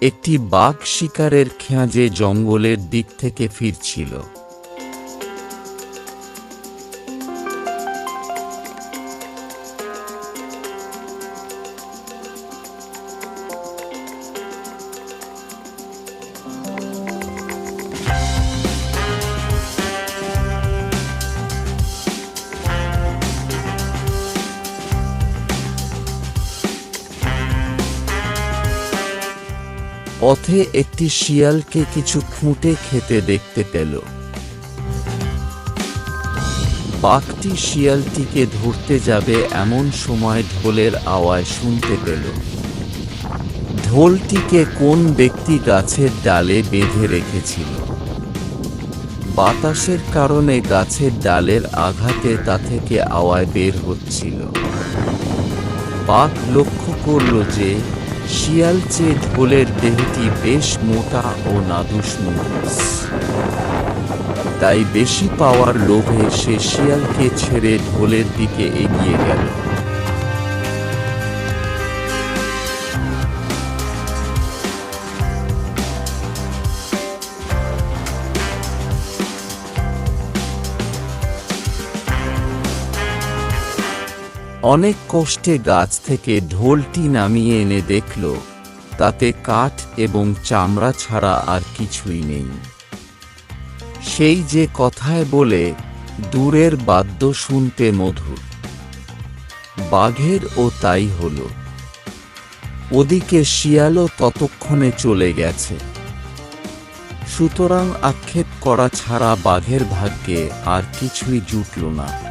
একটি বাঘ শিকারের খেঁজে জঙ্গলের দিক থেকে ফিরছিল। পথে একটি শিয়ালকে কিছু খুঁটে খেতে দেখতে পেল। বাঘটি শিয়ালটিকে ধরতে যাবে এমন সময় ঢোলের আওয়াজ শুনতে পেল। ঢোলটিকে কোন ব্যক্তি গাছের ডালে বেঁধে রেখেছিল? বাতাসের কারণে গাছের ডালের আঘাতে তা থেকে আওয়াজ বের হচ্ছিল। বাঘ লক্ষ্য করল যে শিয়াল চেয়ে ঢোলের দেহটি বেশ মোটা ও নাদুস তাই বেশি পাওয়ার লোভে সে শিয়ালকে ছেড়ে ঢোলের দিকে এগিয়ে গেল। অনেক কষ্টে গাছ থেকে ঢোলটি নামিয়ে এনে দেখল, তাতে কাঠ এবং চামড়া ছাড়া আর কিছুই নেই। সেই যে কথায় বলে, দূরের বাদ্য শুনতে মধুর। বাঘের ও তাই হল। ওদিকে শিয়ালও ততক্ষণে চলে গেছে। সুতরাং আক্ষেপ করা ছাড়া বাঘের ভাগ্যে আর কিছুই জুটল না।